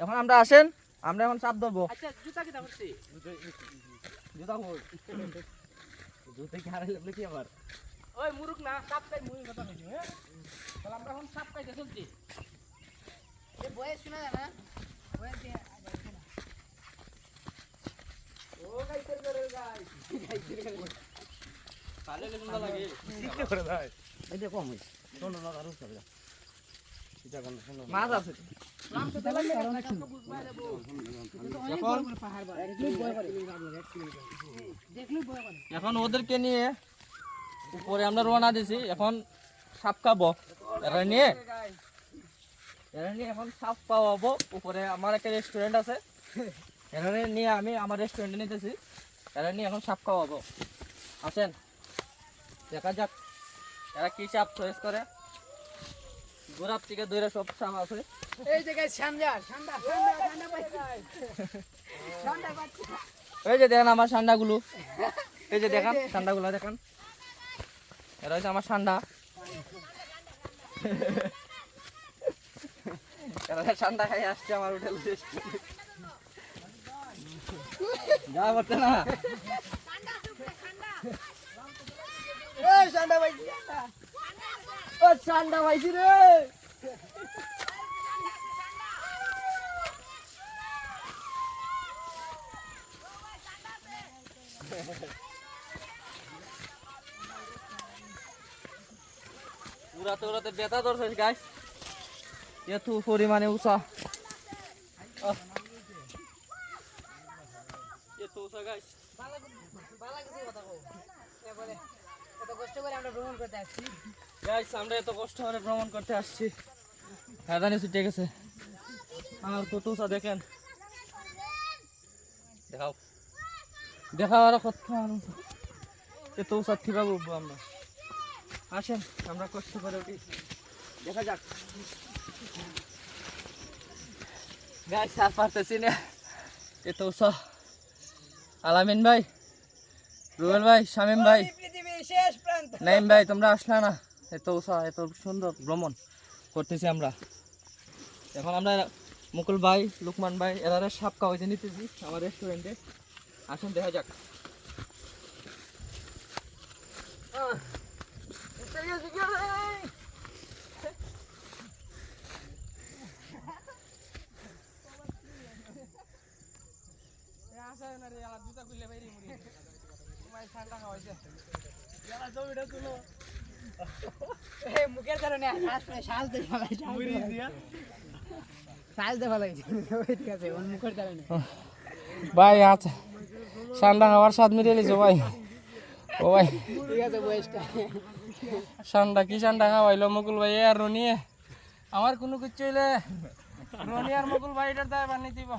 এখন আমরা আসেন আমরা এখন চাপ ধরবো। আচ্ছা জুতা কি দাম জুতা কই জুতা কি হারাইলে কি আবার? ওই মুরুক না সাপ খাই মুই কথা কইছি হ্যাঁ? তাহলে আমরা এখন সাপ খাইতে চলছি। এ শোনা যায় না? দিয়ে ও গাইতের করে গাই। গাইতের করে তাহলে সুন্দর লাগে শিখতে করে দাই এই কম হইছে। শোনো না আরও মাছ আছে। এখন ওদেরকে নিয়ে উপরে আমরা রওনা দিছি। এখন সাপ খাব। এরা নিয়ে এরা নিয়ে এখন সাপ পাওয়াবো। উপরে আমার একটা রেস্টুরেন্ট আছে। এরা নিয়ে আমি আমার রেস্টুরেন্টে নিতেছি। এরা নিয়ে এখন সাপ খাওয়াবো। আসেন, দেখা যাক এরা কি সাপ চয়েস করে। গোড়ার থেকে দূরে সব সাপ আছে। এই জায়গায় সান্দা সান্দা পাইছি সান্দা পাইছি এই যে দেখেন আমার সান্ডাগুলো। এই যে দেখান সান্ডাগুলো দেখান। এরা হচ্ছে আমার সান্ডা। এরা সান্ডা খাই আসছে আমার হোটেল যা করতে না। পাইছি সান্দা ও সান্ডা পাইছি রে। উড়াতে উড়াতে বেতা ধরছে গাছ এত পরিমাণে উঁচা। এত উঁচা গাছ বালা কথা করে আমরা ভ্রমণ করতে আসছি। গাইস আমরা এত কষ্ট করে ভ্রমণ করতে আসছি। রাজধানী ছুটে গেছে। আর দেখেন। দেখাও। দেখাও আরও কত আর উঁচা। এত উঁচা কীভাবে উঠবো আমরা? আসেন আমরা কষ্ট করে উঠি। দেখা যাক। গাইস আর পারতেছি না। এত উঁচা আলামিন ভাই রুবেল ভাই শামিম ভাই। শেষ প্রান্ত। নাইম ভাই তোমরা আসলে না? এত উষা এত সুন্দর ভ্রমণ করতেছি আমরা। এখন আমরা মুকুল ভাই লুকমান ভাই এরা সাপ খাওয়াইতে নিতেছি আমার রেস্টুরেন্টে আসুন দেখা যাক। ঠান্ডা খাওয়াইছে। ইয়ালা জমিটা মুখের কারণে শ্বাস নেই ফেলাই শ্বাস দে ফেলাই ঠিক আছে মুখের কারণে। ভাই আচ্ছা ঠান্ডা খাওয়ার স্বাদ মিটিয়ে লিছো ভাই। ও ভাই। ঠিক আছে বয়সটা। ঠান্ডা কি ঠান্ডা খাওয়াইলো মুকুল ভাই? আর রনিয়ে আমার কোনো কিছু হইলে রনি আর মুকুল ভাই এটার দায় বানিয়ে দিব।